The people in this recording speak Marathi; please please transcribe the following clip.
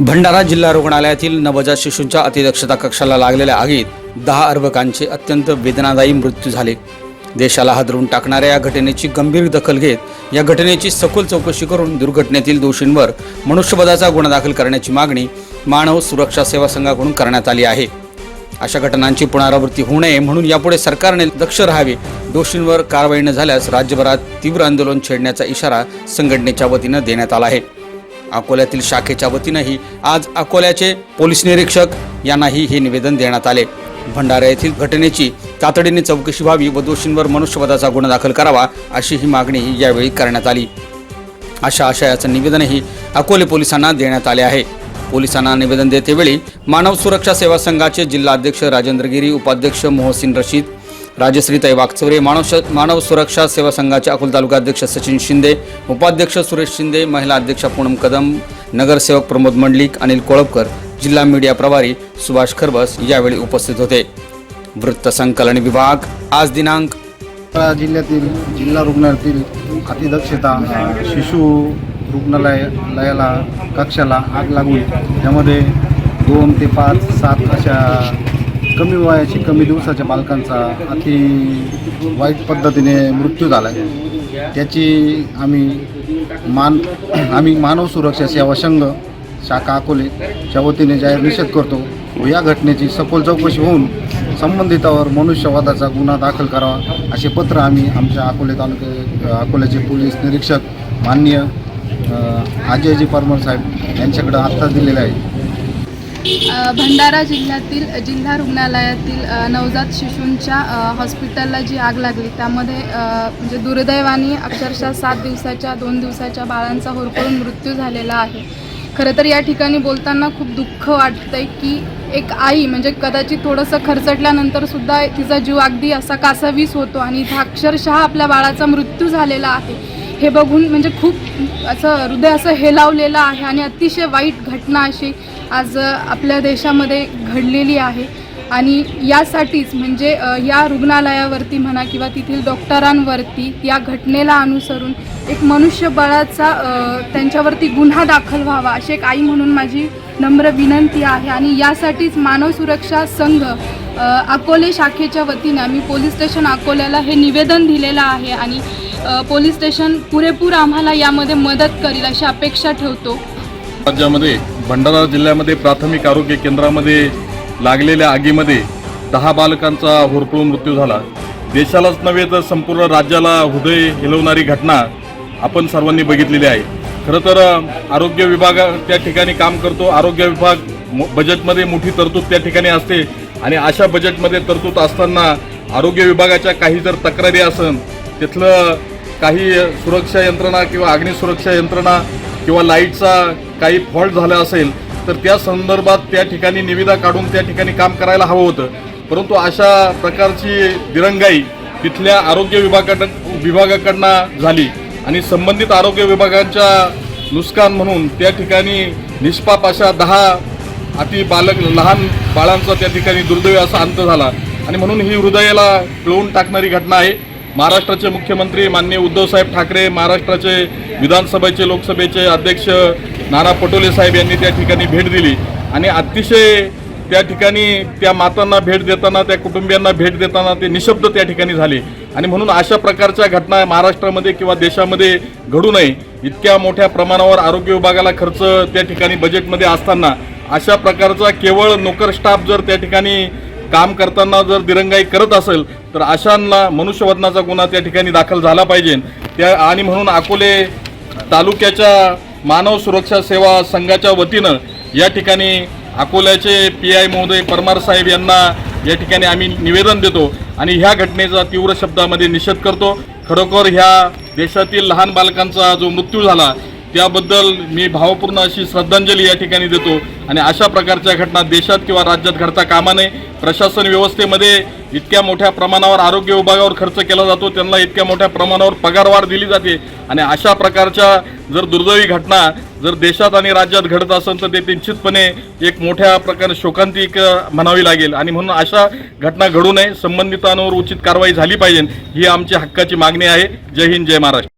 भंडारा जिल्हा रुग्णालयातील नवजात शिशूंच्या अतिदक्षता कक्षाला लागलेल्या आगीत दहा अर्भकांचे अत्यंत वेदनादायी मृत्यू झाले. देशाला हादरून टाकणाऱ्या या घटनेची गंभीर दखल घेत या घटनेची सखोल चौकशी करून दुर्घटनेतील दोषींवर मनुष्यवधाचा गुन्हा दाखल करण्याची मागणी मानव सुरक्षा सेवा संघाकडून करण्यात आली आहे. अशा घटनांची पुनरावृत्ती होऊ नये म्हणून यापुढे सरकारने दक्ष राहावे दोषींवर कारवाई न झाल्यास राज्यभरात तीव्र आंदोलन छेडण्याचा इशारा संघटनेच्या वतीनं देण्यात आला आहे. अकोल्यातील शाखेच्या वतीनंही आज अकोल्याचे पोलीस निरीक्षक यांनाही हे निवेदन देण्यात आले. भंडारा येथील घटनेची तातडीने चौकशी व्हावी व दोषींवर मनुष्यवधाचा गुन्हा दाखल करावा अशी ही मागणीही यावेळी करण्यात आली. अशा आशयाचं निवेदनही अकोले पोलिसांना देण्यात आले आहे. पोलिसांना निवेदन देतेवेळी मानव सुरक्षा सेवा संघाचे जिल्हाध्यक्ष राजेंद्र गिरी उपाध्यक्ष मोहसिन रशीद राजश्रीताई वागचौरे मानव मानव सुरक्षा सेवा संघाचे अकोल तालुकाध्यक्ष सचिन शिंदे उपाध्यक्ष सुरेश शिंदे महिला अध्यक्ष पूनम कदम नगरसेवक प्रमोद मंडलिक अनिल कोळपकर जिल्हा मीडिया प्रभारी सुभाष खरबस यावेळी उपस्थित होते. वृत्त संकलन विभाग आज दिनांक जिल्ह्यातील जिल्हा रुग्णालयातील अतिदक्षता शिशु रुग्णालय लयाला कक्षाला आग लागून त्यामध्ये दोन ते पाच सात अशा कमी वयाची कमी दिवसाच्या बालकांचा अति वाईट पद्धतीने मृत्यू झाला आहे त्याची आम्ही मान आम्ही मानव सुरक्षा सेवा संघ शाखा अकोलेच्या वतीने जाहीर निषेध करतो. व या घटनेची सखोल चौकशी होऊन संबंधितावर मनुष्यवादाचा गुन्हा दाखल करावा असे पत्र आम्ही आमच्या अकोले तालुके अकोल्याचे पोलीस निरीक्षक माननीय अ, अजयजी परमर साहेब यांच्याकडे आत्ताच दिलेलं आहे. भंडारा जिल्ह्यातील जिल्हा रुग्णालयातील नवजात शिशूंच्या हॉस्पिटलला जी आग लागली त्यामध्ये म्हणजे दुर्दैवाने अक्षरशः सात दिवसाच्या दोन दिवसाच्या बाळांचा होरपळून मृत्यू झालेला आहे. खरं तर या ठिकाणी बोलताना खूप दुःख वाटतंय की एक आई म्हणजे कदाचित थोडंसं खरचटल्यानंतर सुद्धा तिचा जीव अगदी असा कासावीस होतो आणि इथं अक्षरशः आपल्या बाळाचा मृत्यू झालेला आहे. हे बघून म्हणजे खूप असं हृदय असं हेलावलेलं आहे आणि अतिशय वाईट घटना अशी आज आपल्या देशामध्ये घडलेली आहे. आणि यासाठीच म्हणजे या रुग्णालयावरती म्हणा किंवा तेथील डॉक्टरांवरती या घटनेला अनुसरून एक मनुष्यबळाचा त्यांच्यावरती गुन्हा दाखल व्हावा अशी एक आई म्हणून माझी नम्र विनंती आहे. आणि यासाठीच मानव सुरक्षा संघ अकोले शाखेच्या वतीनं आम्ही पोलीस स्टेशन अकोल्याला हे निवेदन दिलेलं आहे. आणि पोलीस स्टेशन पुरेपूर आम्हाला यामध्ये मदत करील अशी अपेक्षा ठेवतो. राज्यामध्ये भंडारा जिल्ह्यामध्ये प्राथमिक आरोग्य केंद्रामध्ये लागलेल्या आगीमध्ये दहा बालकांचा होरपळून मृत्यू झाला. देशालाच नव्हे तर संपूर्ण राज्याला हृदय हिलवणारी घटना आपण सर्वांनी बघितलेली आहे. खरं तर आरोग्य विभाग त्या ठिकाणी काम करतो. आरोग्य विभाग बजेटमध्ये मोठी तरतूद त्या ठिकाणी असते. आणि अशा बजेटमध्ये तरतूद असताना आरोग्य विभागाच्या काही जर तक्रारी असन तिथलं काही सुरक्षा यंत्रणा किंवा अग्निसुरक्षा यंत्रणा किंवा लाईटचा काही फॉल्ट झाला असेल तर त्या संदर्भात त्या ठिकाणी निविदा काढून त्या ठिकाणी काम करायला हवं होतं. परंतु अशा प्रकारची दिरंगाई तिथल्या आरोग्य विभागाकडं विभागाकडनं झाली. आणि संबंधित आरोग्य विभागांच्या नुकसान म्हणून त्या ठिकाणी निष्पाप अशा दहा अति बालक लहान बाळांचा त्या ठिकाणी दुर्दैवी असा अंत झाला. आणि म्हणून ही हृदयाला पिळवून टाकणारी घटना आहे. महाराष्ट्राचे मुख्यमंत्री माननीय उद्धवसाहेब ठाकरे महाराष्ट्राचे विधानसभेचे लोकसभेचे अध्यक्ष नाना पटोले साहेब यांनी त्या ठिकाणी भेट दिली. आणि अतिशय त्या ठिकाणी त्या मातांना भेट देताना त्या कुटुंबियांना भेट देताना ते निशब्द त्या ठिकाणी झाले. आणि म्हणून अशा प्रकारच्या घटना महाराष्ट्रामध्ये किंवा देशामध्ये घडू नये. इतक्या मोठ्या प्रमाणावर आरोग्य विभागाला खर्च त्या ठिकाणी बजेटमध्ये असताना अशा प्रकारचा केवळ नोकर स्टाफ जर त्या ठिकाणी काम करताना जर दिरंगाई करत असेल तर अशांना मनुष्यवधनाचा गुन्हा त्या ठिकाणी दाखल झाला पाहिजे. त्या आणि म्हणून अकोले तालुक्याच्या मानव सुरक्षा सेवा संघाच्या वतीनं या ठिकाणी अकोल्याचे पी आय महोदय परमार साहेब यांना या ठिकाणी आम्ही निवेदन देतो आणि ह्या घटनेचा तीव्र शब्दामध्ये निषेध करतो. खरोखर ह्या देशातील लहान बालकांचा जो मृत्यू झाला त्याबद्दल मी भावपूर्ण अशी श्रद्धांजली या ठिकाणी देतो. आणि अशा प्रकारच्या घटना देशात किंवा राज्यात घडता कामा नये. प्रशासन व्यवस्थेमध्ये इतक्या मोठ्या प्रमाणावर आरोग्य विभागावर खर्च केला जातो. त्यांना इतक्या मोठ्या प्रमाणावर पगारवाढ दिली जाते. आणि अशा प्रकारच्या जर दुर्दैवी घटना जर देशात आणि राज्यात घडत असेल तर ते निश्चितपणे एक मोठ्या प्रकारे शोकांतिक म्हणावी लागेल. आणि म्हणून अशा घटना घडू नये. संबंधितांवर उचित कारवाई झाली पाहिजे. ही आमची हक्काची मागणी आहे. जय हिंद जय महाराष्ट्र.